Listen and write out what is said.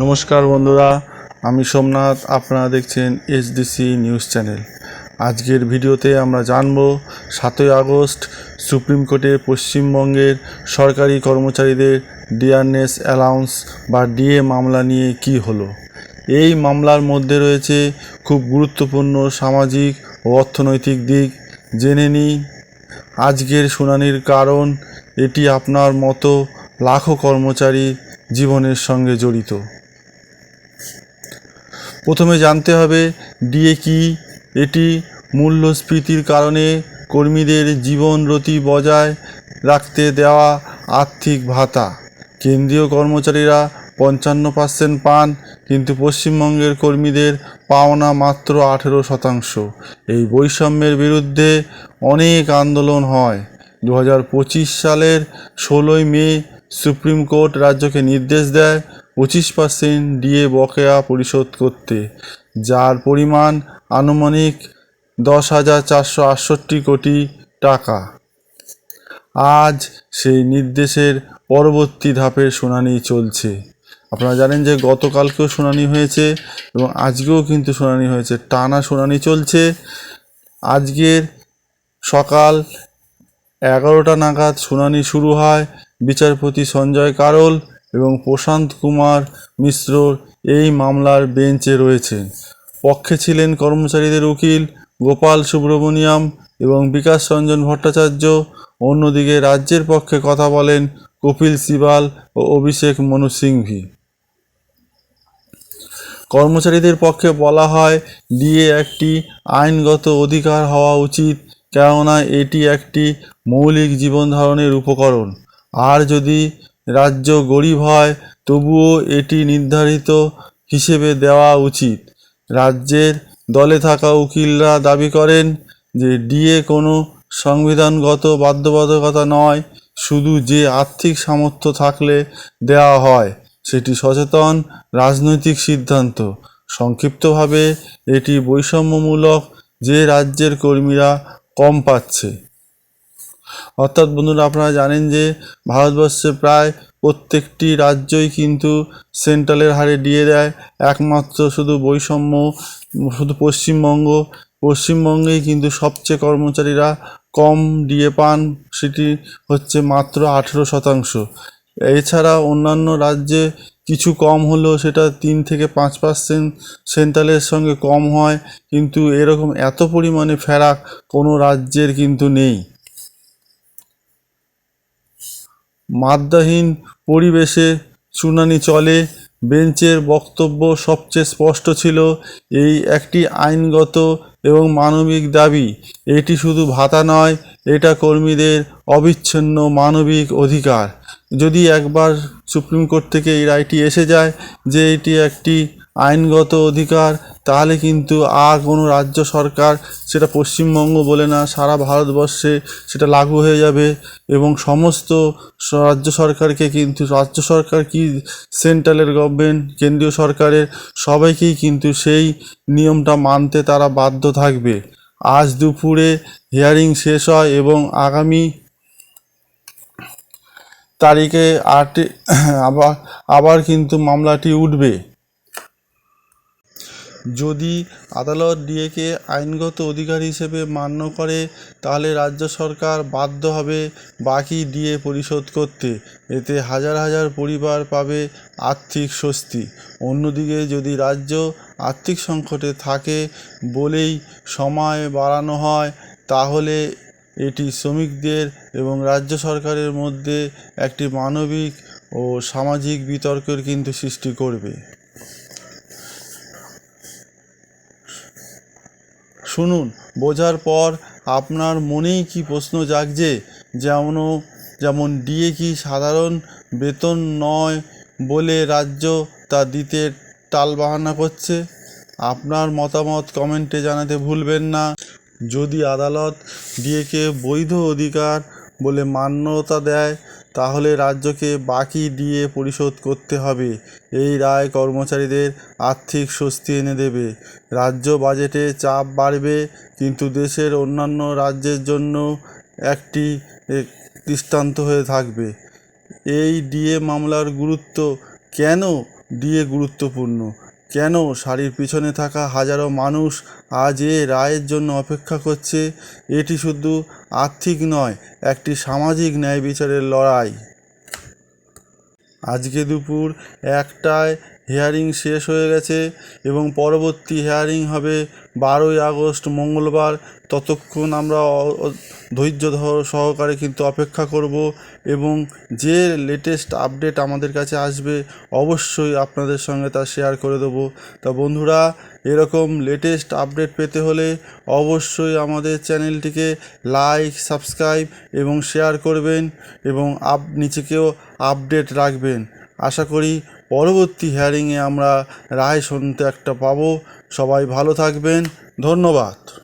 নমস্কার বন্ধুরা, আমি সোমনাথ, আপনারা দেখছেন এসডিসি নিউজ চ্যানেল। আজকের ভিডিওতে আমরা জানব, সাতই আগস্ট, সুপ্রিম কোর্টে পশ্চিমবঙ্গের সরকারি কর্মচারীদের ডিয়ারনেস অ্যালাউন্স বা ডিএ মামলা নিয়ে কি হলো। এই মামলার মধ্যে রয়েছে খুব গুরুত্বপূর্ণ সামাজিক ও অর্থনৈতিক দিক। জেনে নিই আজকের শুনানির কারণ, এটি আপনার মতো লাখো কর্মচারী জীবনের সঙ্গে জড়িত। প্রথমে জানতে হবে ডিএ কি এটি মূল্যস্ফীতির কারণে কর্মীদের জীবনরতি বজায় রাখতে দেওয়া আর্থিক ভাতা। কেন্দ্রীয় কর্মচারীরা পঞ্চান্ন পার্সেন্ট পান, কিন্তু পশ্চিমবঙ্গের কর্মীদের পাওনা মাত্র আঠেরো শতাংশ। এই বৈষম্যের বিরুদ্ধে অনেক আন্দোলন হয়। দু হাজার পঁচিশ সালের ষোলোই মে সুপ্রিম কোর্ট রাজ্যকে নির্দেশ দেয় পঁচিশ পার্সেন্ট ডিএ বকেয়া পরিশোধ করতে, যার পরিমাণ আনুমানিক দশ হাজার চারশো আটষট্টি কোটি টাকা। আজ সেই নির্দেশের পরবর্তী ধাপের শুনানি চলছে। আপনারা জানেন যে গতকালকেও শুনানি হয়েছে এবং আজকেও কিন্তু শুনানি হয়েছে। টানা শুনানি চলছে। আজকের সকাল এগারোটা নাগাদ শুনানি শুরু হয় বিচারপতি সঞ্জয় কারোল। এবং প্রশান্ত কুমার মিশ্র এই মামলার বেঞ্চে রয়েছেন পক্ষে ছিলেন কর্মচারীদের উকিল গোপাল সুব্রমণিয়াম এবং বিকাশ রঞ্জন ভট্টাচার্য। অন্যদিকে রাজ্যের পক্ষে কথা বলেন কপিল সিবাল ও অভিষেক মনু সিংভি। কর্মচারীদের পক্ষে বলা হয়, ডিএ একটি আইনগত অধিকার হওয়া উচিত, কেননা এটি একটি মৌলিক জীবন ধারণের উপকরণ। আর যদি রাজ্য গরিব হয়, তবুও এটি নির্ধারিত হিসেবে দেওয়া উচিত। রাজ্যের দলে থাকা উকিলরা দাবি করেন যে ডিএ কোনো সংবিধানগত বাধ্যবাধকতা নয়, শুধু যে আর্থিক সামর্থ্য থাকলে দেওয়া হয়, সেটি সচেতন রাজনৈতিক সিদ্ধান্ত। সংক্ষিপ্তভাবে, এটি বৈষম্যমূলক যে রাজ্যের কর্মীরা কম পাচ্ছে। অর্থাৎ বন্ধুরা আপনারা জানেন যে ভারতবর্ষে প্রায় প্রত্যেকটি রাজ্যই কিন্তু সেন্ট্রালের হারে দিয়ে দেয়। একমাত্র শুধু বৈষম্য, শুধু পশ্চিমবঙ্গ। পশ্চিমবঙ্গেই কিন্তু সবচেয়ে কর্মচারীরা কম ডিএ পান, সেটি হচ্ছে মাত্র আঠেরো শতাংশ। এছাড়া অন্যান্য রাজ্যে কিছু কম হলেও সেটা তিন থেকে পাঁচ পার্সেন্ট সেন্ট্রালের সঙ্গে কম হয়, কিন্তু এরকম এত পরিমাণে ফেরাক কোনো রাজ্যের কিন্তু নেই। মাদ্রাহীন পরিবেশে শুনানি চলে। বেঞ্চের বক্তব্য সবচেয়ে স্পষ্ট ছিল এই একটি আইনগত এবং মানবিক দাবি। এটি শুধু ভাতা নয়, এটা কর্মীদের অবিচ্ছিন্ন মানবিক অধিকার। যদি একবার সুপ্রিম কোর্ট থেকে এই রায়টি এসে যায় যে এটি একটি আইনগত অধিকার, তাহলে কিন্তু আর কোনো রাজ্য সরকার সেটা পশ্চিমবঙ্গ বলে না, সারা ভারতবর্ষে সেটা লাগু হয়ে যাবে এবং সমস্ত রাজ্য সরকারকে কিন্তু, রাজ্য সরকার কি সেন্ট্রালের গভর্নমেন্ট কেন্দ্রীয় সরকারের, সবাইকেই কিন্তু সেই নিয়মটা মানতে তারা বাধ্য থাকবে। আজ দুপুরে হিয়ারিং শেষ হয় এবং আগামী তারিখে আট, আবার আবার কিন্তু মামলাটি উঠবে। যদি আদালত ডিএকে আইনগত অধিকার হিসেবে মান্য করে, তাহলে রাজ্য সরকার বাধ্য হবে বাকি ডিএ পরিশোধ করতে। এতে হাজার হাজার পরিবার পাবে আর্থিক স্বস্তি। অন্যদিকে যদি রাজ্য আর্থিক সংকটে থাকে বলেই সময় বাড়ানো হয়, তাহলে এটি শ্রমিকদের এবং রাজ্য সরকারের মধ্যে একটি মানবিক ও সামাজিক বিতর্কের কিন্তু সৃষ্টি করবে। শুনুন, বোঝার পর আপনার মনেই কি প্রশ্ন জাগছে? যেমন যেমন ডিএ কি সাধারণ বেতন নয় বলে রাজ্য তা দিতে টালবাহানা করছে? আপনার মতামত কমেন্টে জানাতে ভুলবেন না। যদি আদালত ডিএকে বৈধ অধিকার বলে মান্যতা দেয় তাহলে রাজ্যকে বাকি ডিএ পরিশোধ করতে হবে। এই রায় কর্মচারীদের আর্থিক স্বস্তি এনে দেবে। রাজ্য বাজেটে চাপ বাড়বে, কিন্তু দেশের অন্যান্য রাজ্যের জন্য একটি দৃষ্টান্ত হয়ে থাকবে। এই ডিএ মামলার গুরুত্ব কেন ডিএ গুরুত্বপূর্ণ? কেন শাড়ির পিছনে থাকা হাজারো মানুষ আজ এ রায়ের জন্য অপেক্ষা করছে? এটি শুধু আর্থিক নয়, একটি সামাজিক ন্যায় বিচারের লড়াই। আজকে দুপুর একটায় হিয়ারিং শেষ হয়ে গেছে এবং পরবর্তী হিয়ারিং হবে বারোই আগস্ট, মঙ্গলবার। ততক্ষণ আমরা ধৈর্য সহকারে কিন্তু অপেক্ষা করব এবং যে লেটেস্ট আপডেট আমাদের কাছে আসবে অবশ্যই আপনাদের সঙ্গে তা শেয়ার করে দেবো। তা বন্ধুরা, এরকম লেটেস্ট আপডেট পেতে হলে অবশ্যই আমাদের চ্যানেলটিকে লাইক সাবস্ক্রাইব এবং শেয়ার করবেন এবং আপ, নিচেকেও আপডেট রাখবেন। আশা করি পরবর্তী হিয়ারিংয়ে আমরা রায় শুনতে একটা পাবো। সবাই ভালো থাকবেন। ধন্যবাদ।